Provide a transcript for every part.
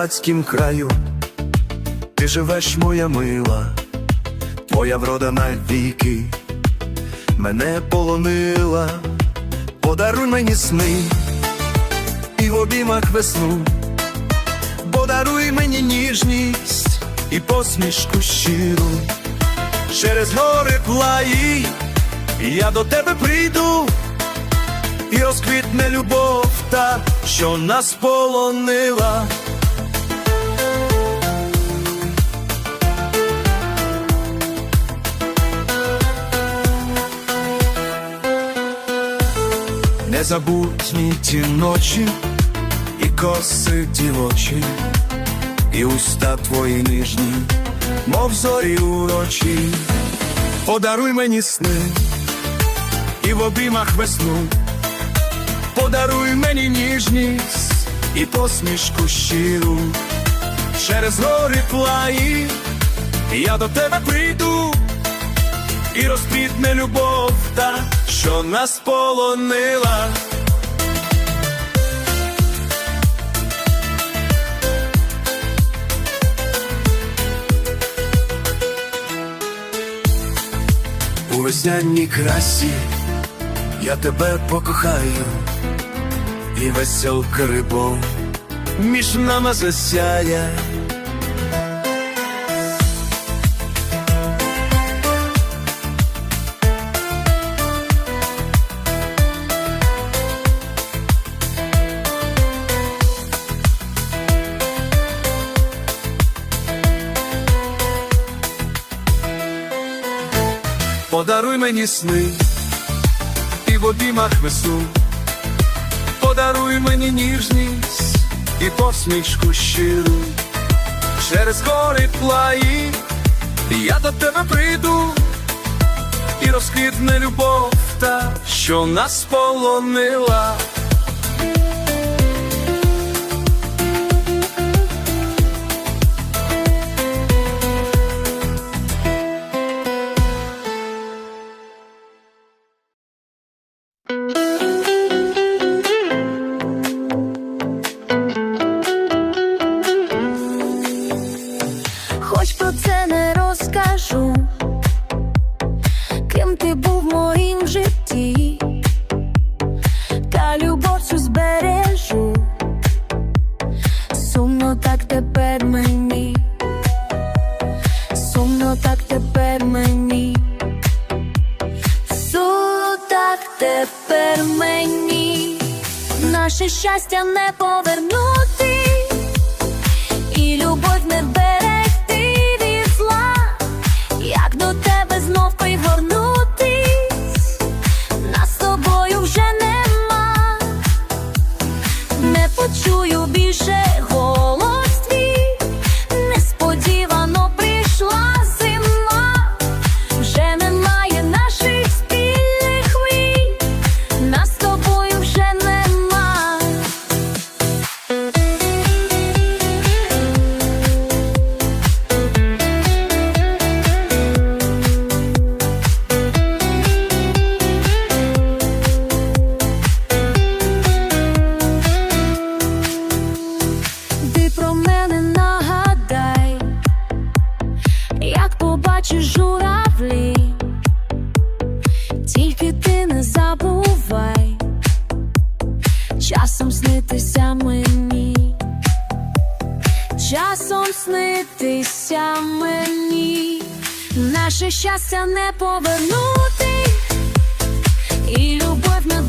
Закарпатськім краю, ти живеш, моя мила, твоя врода навіки. Мене полонила, подаруй мені сни і в обіймах весну, подаруй мені ніжність і посмішку щиру, через гори плаї я до тебе прийду. І розквітне любов та, що нас полонила. Незабутні ті ночі, і коси дівочі, і уста твої ніжні, мов зорі урочі, подаруй мені сни і в обіймах весну, подаруй мені ніжність і посмішку щиру, через гори плаї я до тебе прийду і розквітне любов та, що нас полонила. У весняній красі я тебе покохаю, і веселка рибов між нами засяє. Подаруй мені сни і в обіймах весну, подаруй мені ніжність і посмішку щиру, через гори плаї я до тебе прийду. І розквітне любов та, що нас полонила. Хоч про це не розкажу, ким ти був в моїм житті, та любов цю збережу, сумно так тепер мені, сумно так тепер мені, сумно так тепер мені, наше щастя не повернути. І любов не зла, як до часом снитися мені, часом снитися мені, наше щастя не повернути, і любов не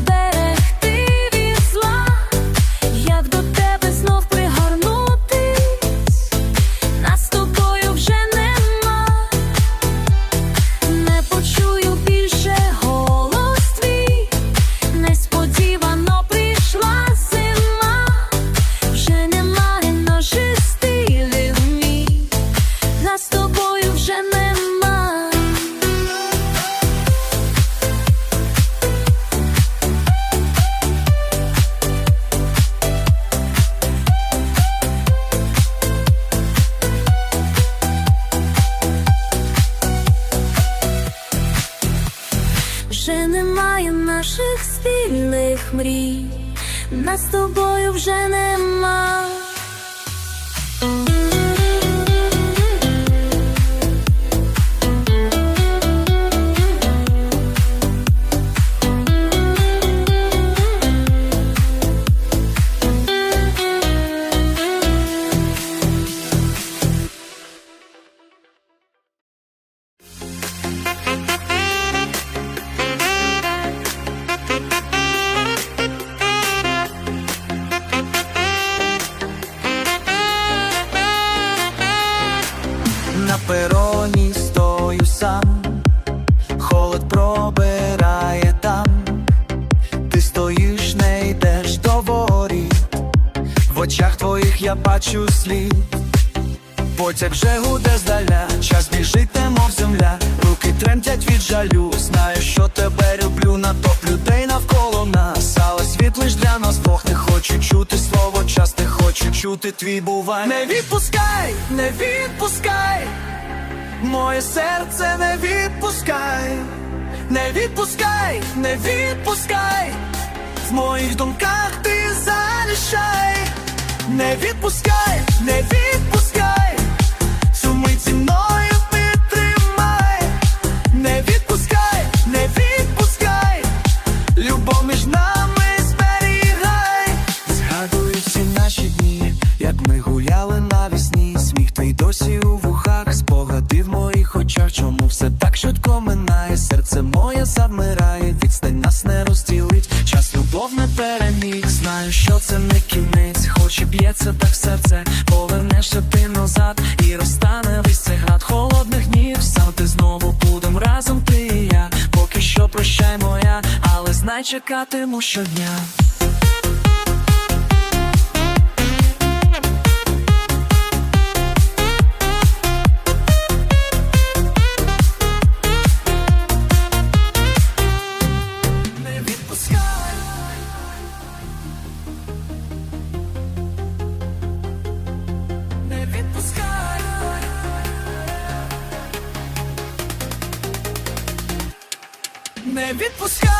мрій, нас з тобою вже нема. пероні стою сам, холод пробирає там, ти стоїш, не йдеш до воріт, в очах твоїх я бачу слід, потяг вже гуде здаля, час біжить, мов земля, руки тремтять від жалю. Знаю, що тебе люблю, натоп людей навколо нас, але світ лиш для нас двох. Не хочу чути слово, час не хочу чути твій бувай. Не відпускай, не відпускай, моє серце не відпускай, не відпускай, не відпускай, в моїх думках ти залишай, не відпускай, не відпускай, серце моє завмирає, відстань нас не розділить, час любов не переміг, знаю, що це не кінець, хоч і б'ється так серце, повернешся ти назад. І розтане весь цей град холодних днів, завжди знову будем разом ти і я, поки що прощай моя, але знай чекатиму щодня. Відпускай